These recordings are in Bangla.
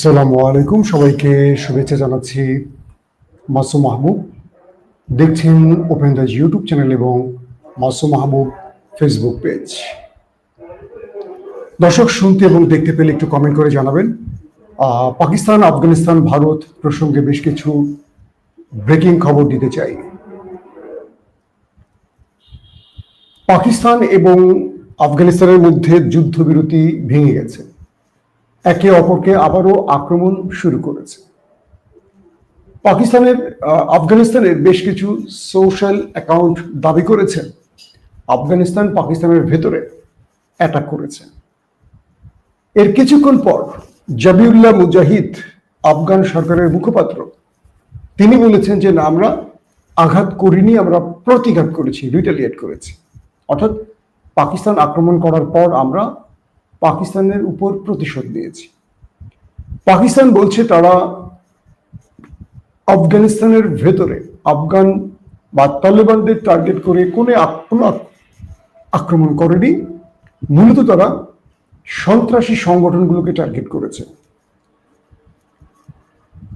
আসসালামু আলাইকুম। সবাইকে শুভেচ্ছা জানাচ্ছি মাসুম মাহবুব দেখছেন ওপেন দাস ইউটিউব চ্যানেল এবং মাসুম মাহবুব ফেসবুক পেজ দর্শক, শুনতে এবং দেখতে পেলে একটু কমেন্ট করে জানাবেন। পাকিস্তান, আফগানিস্তান, ভারত প্রসঙ্গে বেশ কিছু ব্রেকিং খবর দিতে চাই। পাকিস্তান এবং আফগানিস্তানের মধ্যে যুদ্ধবিরতি ভেঙে গেছে। একে অপরকে আবারও আক্রমণ শুরু করেছে। পাকিস্তানের আফগানিস্তানের বেশ কিছু সোশ্যাল অ্যাকাউন্ট দাবি করেছে। আফগানিস্তান পাকিস্তানের ভেতরে অ্যাটাক করেছে। এর কিছুক্ষণ পর জাবিউল্লাহ মুজাহিদ, আফগান সরকারের মুখপাত্র, তিনি বলেছেন যে, না, আমরা আঘাত করিনি, আমরা প্রতিঘাত করেছি রিটালিয়েট করেছি। অর্থাৎ পাকিস্তান আক্রমণ করার পর আমরা পাকিস্তানের উপর প্রতিশোধ নিয়েছি। পাকিস্তান বলছে তারা আফগানিস্তানের ভেতরে আফগান বা তালেবানদের টার্গেট করে কোনো কোনো আক্রমণ করেনি। মূলত তারা সন্ত্রাসী সংগঠনগুলোকে টার্গেট করেছে।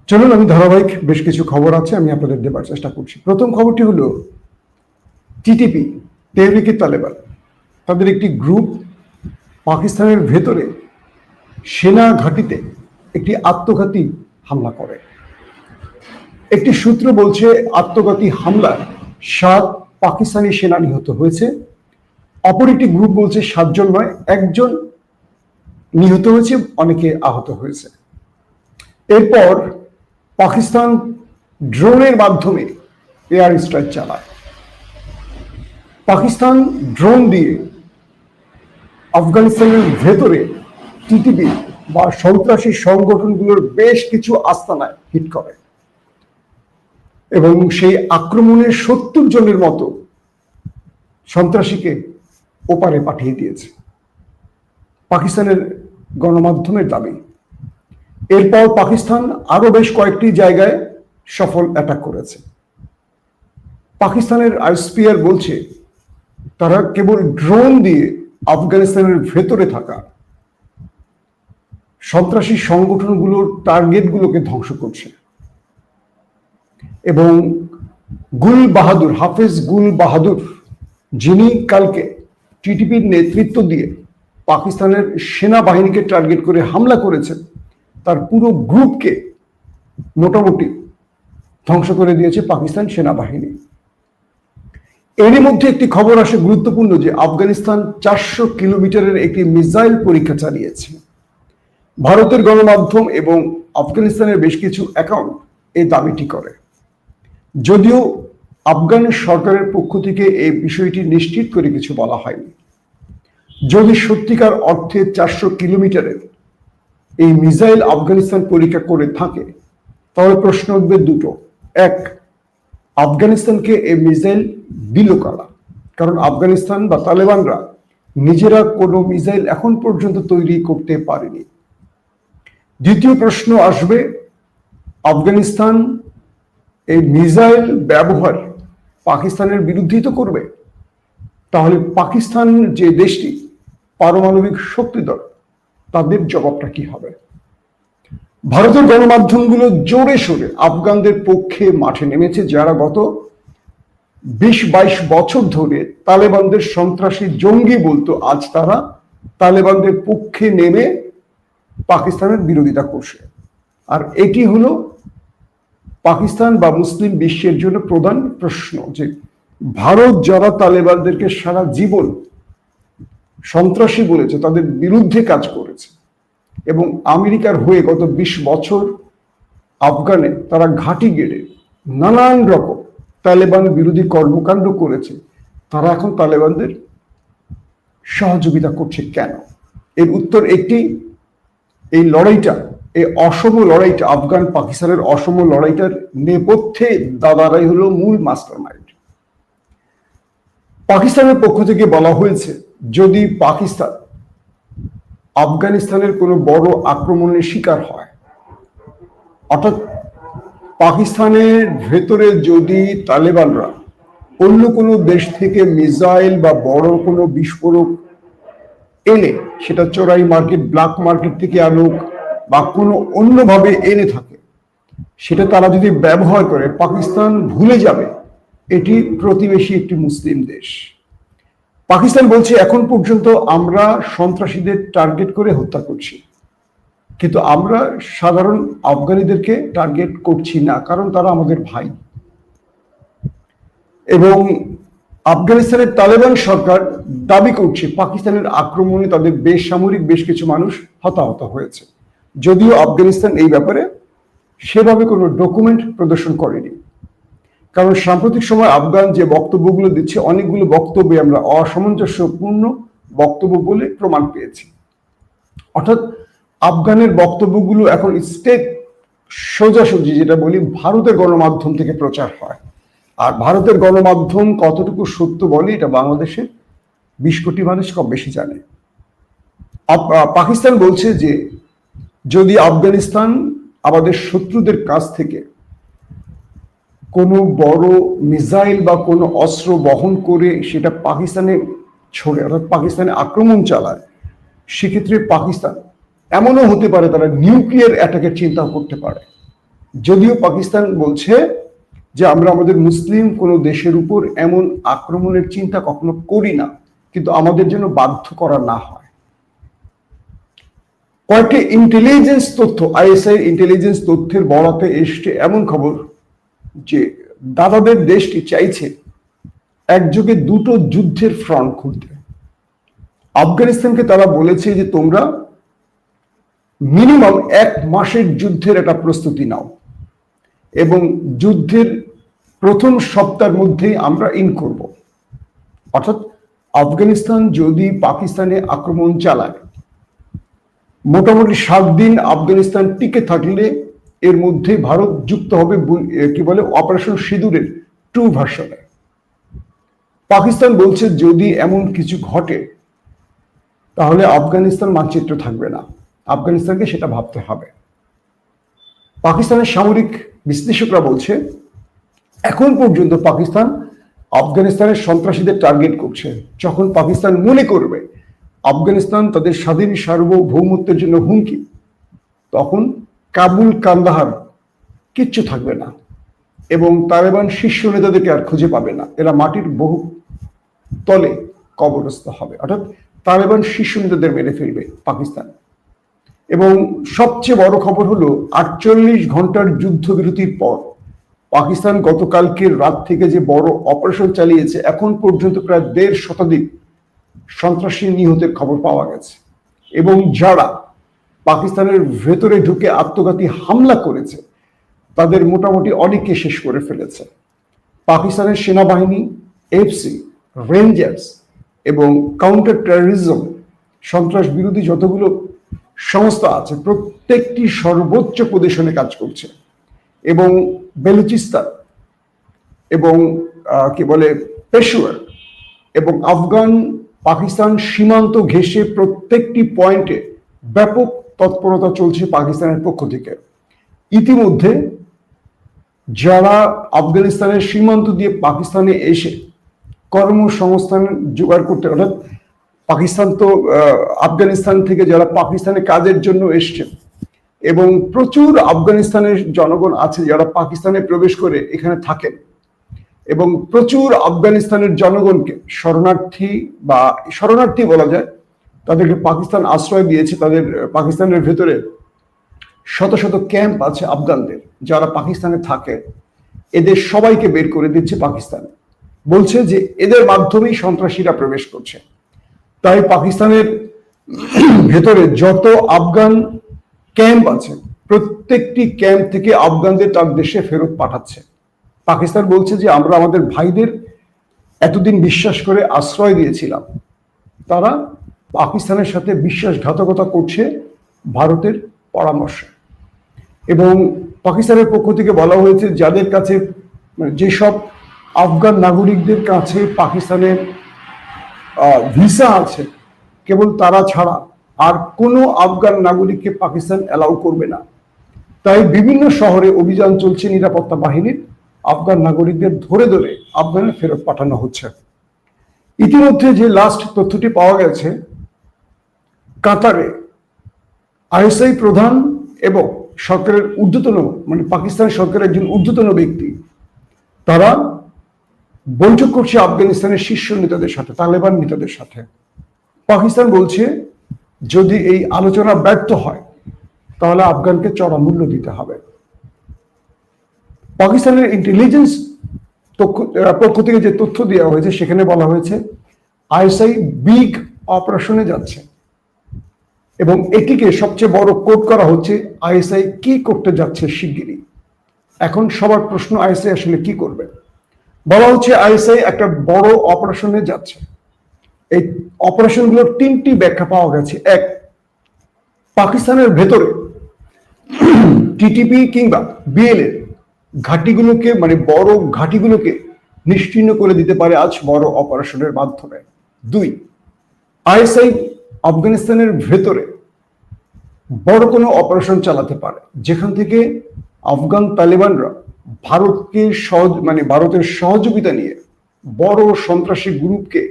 চলুন, আমি ধারাবাহিক বেশ কিছু খবর আছে, আমি আপনাদের দেবার চেষ্টা করছি। প্রথম খবরটি হলো, টিটিপি তেহরিকে তালেবান। তাদের একটি গ্রুপ পাকিস্তানের ভেতরে সেনা ঘাঁটিতে একটি আত্মঘাতী হামলা করে। একটি সূত্র বলছে, আত্মঘাতী হামলায় সাত পাকিস্তানি সেনা নিহত হয়েছে। অপর একটি গ্রুপ বলছে, সাতজন নয়, একজন নিহত হয়েছে, অনেকে আহত হয়েছে। এরপর পাকিস্তান ড্রোনের মাধ্যমে এয়ার স্ট্রাইক চালায়। পাকিস্তান ড্রোন দিয়ে আফগানিস্তানের ভেতরে টিটিপি বা সন্ত্রাসী সংগঠনগুলোর বেশ কিছু আস্তানায় হিট করে। এবং সেই আক্রমণের সত্তর জনের মতো সন্ত্রাসীকে ওপারে পাঠিয়ে দিয়েছে। পাকিস্তানের গণমাধ্যমের দাবি, এরপর পাকিস্তান আরও বেশ কয়েকটি জায়গায় সফল অ্যাটাক করেছে। পাকিস্তানের আইসপিআর বলছে, তারা কেবল ড্রোন দিয়ে আফগানিস্তানের ভেতরে থাকা সন্ত্রাসী সংগঠনগুলোর টার্গেটগুলোকে ধ্বংস করছে। এবং গুল বাহাদুর, হাফেজ গুল বাহাদুর, যিনি কালকে টিটিপির নেতৃত্ব দিয়ে পাকিস্তানের সেনাবাহিনীকে টার্গেট করে হামলা করেছেন, তার পুরো গ্রুপকে মোটামুটি ধ্বংস করে দিয়েছে পাকিস্তান সেনাবাহিনী। এরই মধ্যে একটি খবর আসে গুরুত্বপূর্ণ যে আফগানিস্তান চারশো কিলোমিটারের একটি মিসাইল পরীক্ষা চালিয়েছে। ভারতের গণমাধ্যম এবং আফগানিস্তানের বেশ কিছু অ্যাকাউন্ট এই দাবিটি করে। যদিও আফগান সরকারের পক্ষ থেকে এই বিষয়টি নিশ্চিত করে কিছু বলা হয়নি। যদি সত্যিকার অর্থে চারশো কিলোমিটারের এই মিসাইল আফগানিস্তান পরীক্ষা করে থাকে, তাহলে প্রশ্ন উঠবে দুটো। এক আফগানিস্তানকে এই মিসাইল দিল কারা? কারণ আফগানিস্তান বা তালেবানরা নিজেরা কোনো মিসাইল এখন পর্যন্ত তৈরি করতে পারেনি। দ্বিতীয় প্রশ্ন আসবে, আফগানিস্তান এই মিসাইল ব্যবহার পাকিস্তানের বিরুদ্ধেই তো করবে। তাহলে পাকিস্তান যে দেশটি পারমাণবিক শক্তিধর তাদের জবাবটা কি হবে? ভারতের গণমাধ্যমগুলো জোরে সোরে আফগানদের পক্ষে মাঠে নেমেছে, যারা গত বিশ বাইশ বছর ধরে তালেবানদের সন্ত্রাসী জঙ্গি বলতো, আজ তারা তালেবানদের পক্ষে নেমে পাকিস্তানের বিরোধিতা করছে। আর এটি হলো পাকিস্তান বা মুসলিম বিশ্বের জন্য প্রধান প্রশ্ন যে ভারত যারা তালেবানদেরকে সারা জীবন সন্ত্রাসী বলেছে, তাদের বিরুদ্ধে কাজ করেছে এবং আমেরিকার হয়ে গত বিশ বছর আফগানে তারা ঘাঁটি গেড়ে নানান রকম তালেবান বিরোধী কর্মকাণ্ড করেছে। তারা এখন তালেবানদের সহযোগিতা করছে কেন? এর উত্তর একটি, এই লড়াইটা, এই অসম লড়াইটা, আফগান পাকিস্তানের অসম লড়াইটার নেপথ্যে দাদারাই হলো মূল মাস্টার মাইন্ড পাকিস্তানের পক্ষ থেকে বলা হয়েছে, যদি পাকিস্তান আফগানিস্তানের কোনো বড় আক্রমণের শিকার হয়। অর্থাৎ পাকিস্তানের ভেতরে যদি তালেবানরা অন্য কোনো দেশ থেকে মিসাইল বা বড় কোনো বিস্ফোরক এনে সেটা চোরাই মার্কেট, ব্ল্যাক মার্কেট থেকে আনুক বা কোনো অন্যভাবে এনে থাকে, সেটা তারা যদি ব্যবহার করে, পাকিস্তান ভুলে যাবে। এটি প্রতিবেশী একটি মুসলিম দেশ। পাকিস্তান বলছে, এখন পর্যন্ত আমরা সন্ত্রাসীদের টার্গেট করে হত্যা করছি। কিন্তু আমরা সাধারণ আফগানিদেরকে টার্গেট করছি না, কারণ তারা আমাদের ভাই। এবং আফগানিস্তানের তালেবান সরকার দাবি করছে, পাকিস্তানের আক্রমণে তাদের বেসামরিক বেশ কিছু মানুষ হতাহত হয়েছে। যদিও আফগানিস্তান এই ব্যাপারে সেভাবে কোনো ডকুমেন্ট প্রদর্শন করেনি। কারণ সাম্প্রতিক সময় আফগান যে বক্তব্যগুলো দিচ্ছে, অনেকগুলো বক্তব্যে আমরা অসামঞ্জস্যপূর্ণ বক্তব্য বলে প্রমাণ পেয়েছি। অর্থাৎ আফগানের বক্তব্যগুলো এখন স্টেট সোজাসুজি যেটা বলি, ভারতের গণমাধ্যম থেকে প্রচার হয়। আর ভারতের গণমাধ্যম কতটুকু সত্য বলে, এটা বাংলাদেশের বিশ কোটি মানুষ কম বেশি জানে। পাকিস্তান বলছে যে, যদি আফগানিস্তান আমাদের শত্রুদের কাছ থেকে কোনো বড় মিসাইল বা কোনো অস্ত্র বহন করে সেটা পাকিস্তানে ছড়ে, অর্থাৎ পাকিস্তানে আক্রমণ চালায়, সেক্ষেত্রে পাকিস্তান, এমনও হতে পারে তারা নিউক্লিয়ার অ্যাটাকের চিন্তা করতে পারে। যদিও পাকিস্তান বলছে যে আমরা আমাদের মুসলিম কোনো দেশের উপর এমন আক্রমণের চিন্তা কখনো করি না, কিন্তু আমাদের জন্য বাধ্য করা না হয়। কয়েকটি ইন্টেলিজেন্স তথ্য আইএসআই ইন্টেলিজেন্স তথ্যের বরাতে এসছে এমন খবর যে দাদাদের দেশটি চাইছে একযোগে দুটো যুদ্ধের ফ্রন্ট খুলতে। আফগানিস্তানকে তারা বলেছে যে, তোমরা মিনিমাম এক মাসের যুদ্ধের একটা প্রস্তুতি নাও এবং যুদ্ধের প্রথম সপ্তাহের মধ্যেই আমরা ইন করব। অর্থাৎ আফগানিস্তান যদি পাকিস্তানে আক্রমণ চালায়, মোটামুটি সাত দিন আফগানিস্তান টিকে থাকলে এর মধ্যে ভারত যুক্ত হবে কি বলে অপারেশন সিঁদুরের টু ভার্সনে পাকিস্তান বলছে, যদি এমন কিছু ঘটে, তাহলে আফগানিস্তান মানচিত্র থাকবে না। আফগানিস্তানকে সেটা ভাবতে হবে। পাকিস্তানের সামরিক বিশ্লেষকরা বলছে, এখন পর্যন্ত পাকিস্তান আফগানিস্তানের সন্ত্রাসীদের টার্গেট করছে। যখন পাকিস্তান মনে করবে, আফগানিস্তান তাদের স্বাধীন সার্বভৌমত্বের জন্য হুমকি, তখন কাবুল কান্দাহার কিচ্ছু থাকবে না এবং তালেবান শীর্ষ নেতাদেরকে আর খুঁজে পাবে না। এরা মাটির বহু তলে কবরস্থ হবে। অর্থাৎ তালেবান শীর্ষ নেতাদের মেরে ফেলবে পাকিস্তান। এবং সবচেয়ে বড় খবর হলো, আটচল্লিশ ঘণ্টার যুদ্ধবিরতির পর পাকিস্তান গতকালকের রাত থেকে যে বড় অপারেশন চালিয়েছে, এখন পর্যন্ত প্রায় দেড় শতাধিক সন্ত্রাসী নিহতের খবর পাওয়া গেছে। এবং যারা পাকিস্তানের ভেতরে ঢুকে আত্মঘাতী হামলা করেছে। তাদের মোটামুটি অনেককে শেষ করে ফেলেছে। পাকিস্তানের সেনাবাহিনী, এফসি, রেঞ্জার্স এবং কাউন্টার টেরোরিজম সন্ত্রাস বিরোধী যতগুলো সংস্থা আছে, প্রত্যেকটি সর্বোচ্চ পজিশনে কাজ করছে। এবং বেলুচিস্তান এবং কি বলে পেশোয়ার এবং আফগান পাকিস্তান সীমান্ত ঘেঁষে প্রত্যেকটি পয়েন্টে ব্যাপক তৎপরতা চলছে পাকিস্তানের পক্ষ থেকে। ইতিমধ্যে যারা আফগানিস্তানের সীমান্ত দিয়ে পাকিস্তানে এসে কর্মসংস্থান জোগাড় করতে অর্থাৎ পাকিস্তান তো আফগানিস্তান থেকে যারা পাকিস্তানে কাজের জন্য এসছেন এবং প্রচুর আফগানিস্তানের জনগণ আছে যারা পাকিস্তানে প্রবেশ করে এখানে থাকেন এবং প্রচুর আফগানিস্তানের জনগণকে শরণার্থী বা শরণার্থী বলা যায় তাদেরকে পাকিস্তান আশ্রয় দিয়েছে, তাদের পাকিস্তানের ভেতরে শত শত ক্যাম্প আছে আফগানদের, যারা পাকিস্তানে থাকে। এদের সবাইকে বের করে দিচ্ছে পাকিস্তান। বলছে যে এদের মাধ্যমেই সন্ত্রাসীরা প্রবেশ করছে। তাই পাকিস্তানের ভেতরে যত আফগান ক্যাম্প আছে, প্রত্যেকটি ক্যাম্প থেকে আফগানদের তার দেশে ফেরত পাঠাচ্ছে। পাকিস্তান বলছে যে আমরা আমাদের ভাইদের এতদিন বিশ্বাস করে আশ্রয় দিয়েছিলাম। তারা পাকিস্তানের সাথে বিশ্বাসঘাতকতা করছে ভারতের পরামর্শে। এবং পাকিস্তানের পক্ষ থেকে বলা হয়েছে, যাদের কাছে মানে যেসব আফগান নাগরিকদের কাছে পাকিস্তানের ভিসা আছে, কেবল তারা ছাড়া আর কোনো আফগান নাগরিককে পাকিস্তান অ্যালাউ করবে না। তাই বিভিন্ন শহরে অভিযান চলছে নিরাপত্তা বাহিনীর। আফগান নাগরিকদের ধরে ধরে আফগানে ফেরত পাঠানো হচ্ছে। ইতিমধ্যে যে লাস্ট তথ্যটি পাওয়া গেছে কাতারে আইএসআই প্রধান এবং সরকারের ঊর্ধ্বতন মানে পাকিস্তান সরকারের একজন ঊর্ধ্বতন ব্যক্তি, তারা বৈঠক করছে আফগানিস্তানের শীর্ষ নেতাদের সাথে, তালেবান নেতাদের সাথে। পাকিস্তান বলছে, যদি এই আলোচনা ব্যর্থ হয়, তাহলে আফগানকে চড়া মূল্য দিতে হবে। পাকিস্তানের ইন্টেলিজেন্স পক্ষ থেকে যে তথ্য দেওয়া হয়েছে, সেখানে বলা হয়েছে, আইএসআই বিগ অপারেশনে যাচ্ছে। এবং এটিকে সবচেয়ে বড় কোট করা হচ্ছে আইএসআই কি করতে যাচ্ছে শিগগিরই। এখন সবার প্রশ্ন, আইএসআই আসলে কি করবে? বলা হচ্ছে আইএসআই একটা বড় অপারেশনে যাচ্ছে। এই অপারেশনগুলোর তিনটি ব্যাখ্যা পাওয়া গেছে। এক, পাকিস্তানের ভেতরে টিটিপি কিংবা বিএলএ ঘাটিগুলোকে মানে বড় ঘাটিগুলোকে নিশ্চিহ্ন করে দিতে পারে আজ বড় অপারেশনের মাধ্যমে। দুই, আইএসআই আফগানিস্তানের ভেতরে বড় কোনো অপারেশন চালাতে পারে। যেখান থেকে আফগান তালেবানরা ভারতকে সহজ মানে ভারতের সহযোগিতা নিয়ে বড় সন্ত্রাসী গ্রুপকে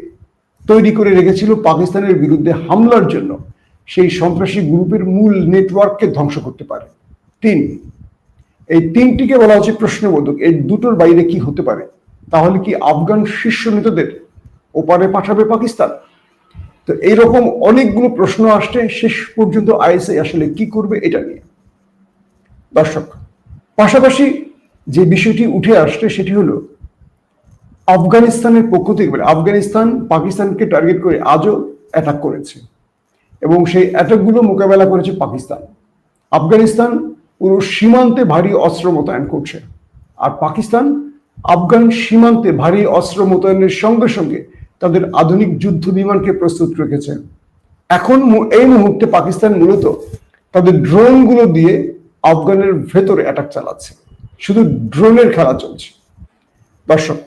তৈরি করে রেখেছিল পাকিস্তানের বিরুদ্ধে হামলার জন্য। সেই সন্ত্রাসী গ্রুপের মূল নেটওয়ার্ককে ধ্বংস করতে পারে। তিন, এই তিনটিকে বলা হচ্ছে প্রশ্নবোধক। এই দুটোর বাইরে কি হতে পারে? তাহলে কি আফগান শীর্ষ নেতাদের ওপারে পাঠাবে পাকিস্তান? তো এইরকম অনেকগুলো প্রশ্ন আসছে, শেষ পর্যন্ত আইএসআই আসলে কি করবে এটা নিয়ে। দর্শক, পাশাপাশি যে বিষয়টি উঠে আসছে সেটি হলো, আফগানিস্তানের পক্ষ থেকে মানে আফগানিস্তান পাকিস্তানকে টার্গেট করে আজও অ্যাটাক করেছে এবং সেই অ্যাটাকগুলো মোকাবেলা করেছে পাকিস্তান। আফগানিস্তান পুরো সীমান্তে ভারী অস্ত্র মোতায়েন করছে। আর পাকিস্তান আফগান সীমান্তে ভারী অস্ত্র মোতায়েনের সঙ্গে সঙ্গে তাদের আধুনিক যুদ্ধ বিমানকে প্রস্তুত রেখেছে। এখন এই মুহূর্তে পাকিস্তান মূলত তাদের ড্রোনগুলো দিয়ে আফগানের ভেতরে অ্যাটাক চালাচ্ছে। শুধু ড্রোনের খেলা চলছে। দর্শক,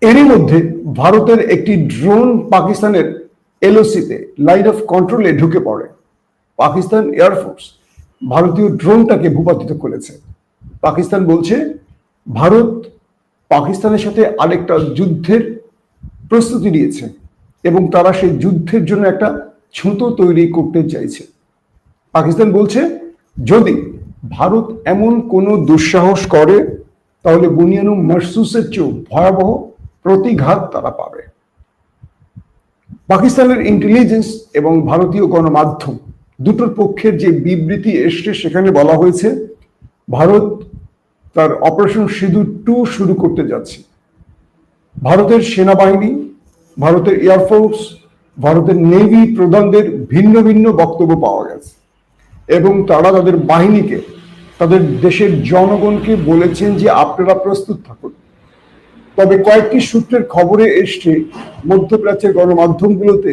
এরই মধ্যে ভারতের একটি ড্রোন পাকিস্তানের এলওসিতে লাইন অফ কন্ট্রোলে ঢুকে পড়ে। পাকিস্তান এয়ারফোর্স ভারতীয় ড্রোনটাকে ভূপাতিত করেছে। পাকিস্তান বলছে, ভারত পাকিস্তানের সাথে আরেকটা যুদ্ধের প্রস্তুতি নিয়েছে এবং তারা সেই যুদ্ধের জন্য একটা ছুতো তৈরি করতে চাইছে। পাকিস্তান বলছে, যদি ভারত এমন কোনো দুঃসাহস করে, তাহলে বুনিয়ানু মারসুসের চেয়েও ভয়াবহ প্রতিঘাত তারা পাবে। পাকিস্তানের ইন্টেলিজেন্স এবং ভারতীয় গণমাধ্যম দুটোর পক্ষের যে বিবৃতি এসছে সেখানে বলা হয়েছে, ভারত তার অপারেশন সিঁদুর টু শুরু করতে যাচ্ছে। ভারতের সেনাবাহিনী, ভারতের এয়ারফোর্স ভারতের নেভি প্রধানদের ভিন্ন ভিন্ন বক্তব্য পাওয়া গেছে। এবং তারা তাদের বাহিনীকে, তাদের দেশের জনগণকে বলেছেন যে আপনারা প্রস্তুত থাকুন। তবে কয়েকটি সূত্রের খবরে এসছে মধ্যপ্রাচ্যের গণমাধ্যমগুলোতে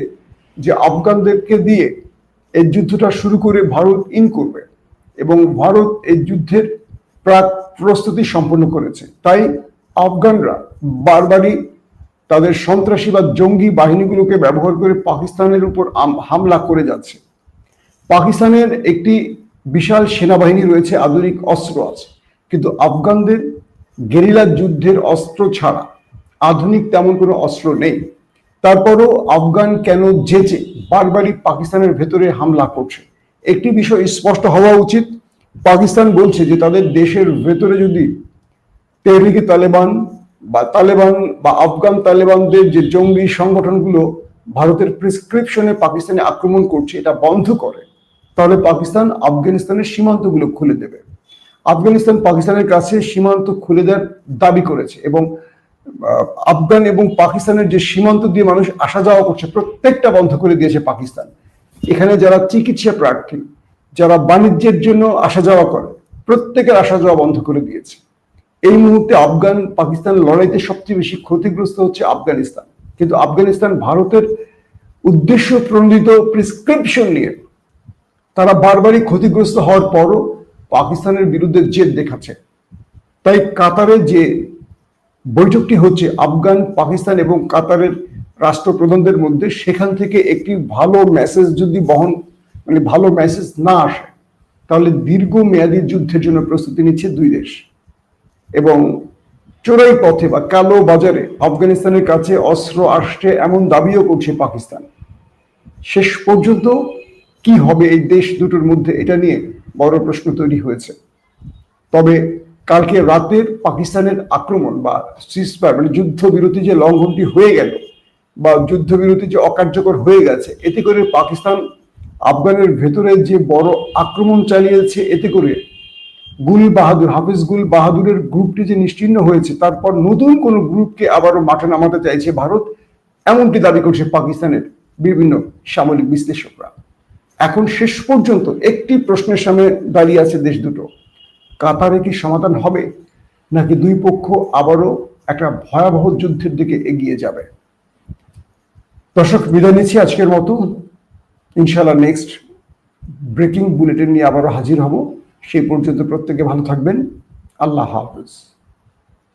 যে আফগানদেরকে দিয়ে এই যুদ্ধটা শুরু করে ভারত ইন করবে এবং ভারত এই যুদ্ধের প্রাক প্রস্তুতি সম্পন্ন করেছে। তাই আফগানরা বারবারই তাদের সন্ত্রাসী বা জঙ্গি বাহিনীগুলোকে ব্যবহার করে পাকিস্তানের উপর হামলা করে যাচ্ছে। পাকিস্তানের একটি বিশাল সেনাবাহিনী রয়েছে, আধুনিক অস্ত্র আছে। কিন্তু আফগানদের গেরিলা যুদ্ধের অস্ত্র ছাড়া আধুনিক তেমন কোনো অস্ত্র নেই। তারপরও আফগান কেন যেচে বারবারই পাকিস্তানের ভেতরে হামলা করছে? একটি বিষয় স্পষ্ট হওয়া উচিত। পাকিস্তান বলছে যে তাদের দেশের ভেতরে যদি তেহরিকে তালেবান বা তালেবান বা আফগান তালেবানদের যে জঙ্গি সংগঠনগুলো ভারতের প্রেসক্রিপশনে পাকিস্তানে আক্রমণ করছে, এটা বন্ধ করে, তাহলে পাকিস্তান আফগানিস্তানের সীমান্তগুলো খুলে দেবে। আফগানিস্তান পাকিস্তানের কাছে সীমান্ত খুলে দেওয়ার দাবি করেছে এবং আফগান এবং পাকিস্তানের যে সীমান্ত দিয়ে মানুষ আসা যাওয়া করছে, প্রত্যেকটা বন্ধ করে দিয়েছে পাকিস্তান। এখানে যারা চিকিৎসা প্রার্থী, যারা বাণিজ্যের জন্য আসা যাওয়া করে, প্রত্যেকের আসা যাওয়া বন্ধ করে দিয়েছে। এই মুহূর্তে আফগান পাকিস্তান লড়াইতে সবচেয়ে বেশি ক্ষতিগ্রস্ত হচ্ছে আফগানিস্তান। কিন্তু আফগানিস্তান ভারতের উদ্দেশ্য প্রণোদিত প্রেসক্রিপশন নিয়ে তারা বারবারই ক্ষতিগ্রস্ত হওয়ার পরও পাকিস্তানের বিরুদ্ধে জেদ দেখাচ্ছে। তাই কাতারে যে বৈঠকটি হচ্ছে আফগান, পাকিস্তান এবং কাতারের রাষ্ট্রপ্রধানদের মধ্যে, সেখান থেকে একটি ভালো মেসেজ যদি বহন মানে ভালো মেসেজ না আসে, তাহলে দীর্ঘ মেয়াদী যুদ্ধের জন্য প্রস্তুতি নিচ্ছে দুই দেশ। এবং চোরাই পথে বা কালো বাজারে আফগানিস্তানের কাছে অস্ত্র আসছে এমন দাবিও করছে পাকিস্তান। শেষ পর্যন্ত কি হবে এই দেশ দুটোর মধ্যে এটা নিয়ে বড় প্রশ্ন তৈরি হয়েছে। তবে কালকে রাতের পাকিস্তানের আক্রমণ বা সিসফায়ার মানে যুদ্ধবিরতি যে লঙ্ঘনটি হয়ে গেল বা যুদ্ধবিরতি যে অকার্যকর হয়ে গেছে, এতে করে পাকিস্তান আফগানের ভেতরে যে বড় আক্রমণ চালিয়েছে, এতে করে গুল বাহাদুর, হাফিজ গুল বাহাদুরের গ্রুপটি যে নিশ্চিহ্ন হয়েছে, তারপর নতুন কোন গ্রুপকে আবারও মাঠে নামাতে চাইছে ভারত, এমনটি দাবি করছে পাকিস্তানের বিভিন্ন সামরিক বিশ্লেষকরা। এখন শেষ পর্যন্ত একটি প্রশ্নের সামনে দাঁড়িয়ে আছে দেশ দুটো। কাতারে কি সমাধান হবে, নাকি দুই পক্ষ আবারও একটা ভয়াবহ যুদ্ধের দিকে এগিয়ে যাবে? দর্শক, বিদায় নিচ্ছি আজকের মতো। ইনশাল্লাহ নেক্সট ব্রেকিং বুলেটিন নিয়ে আবারও হাজির হব। সেই পর্যন্ত প্রত্যেকে ভালো থাকবেন। আল্লাহ হাফিজ।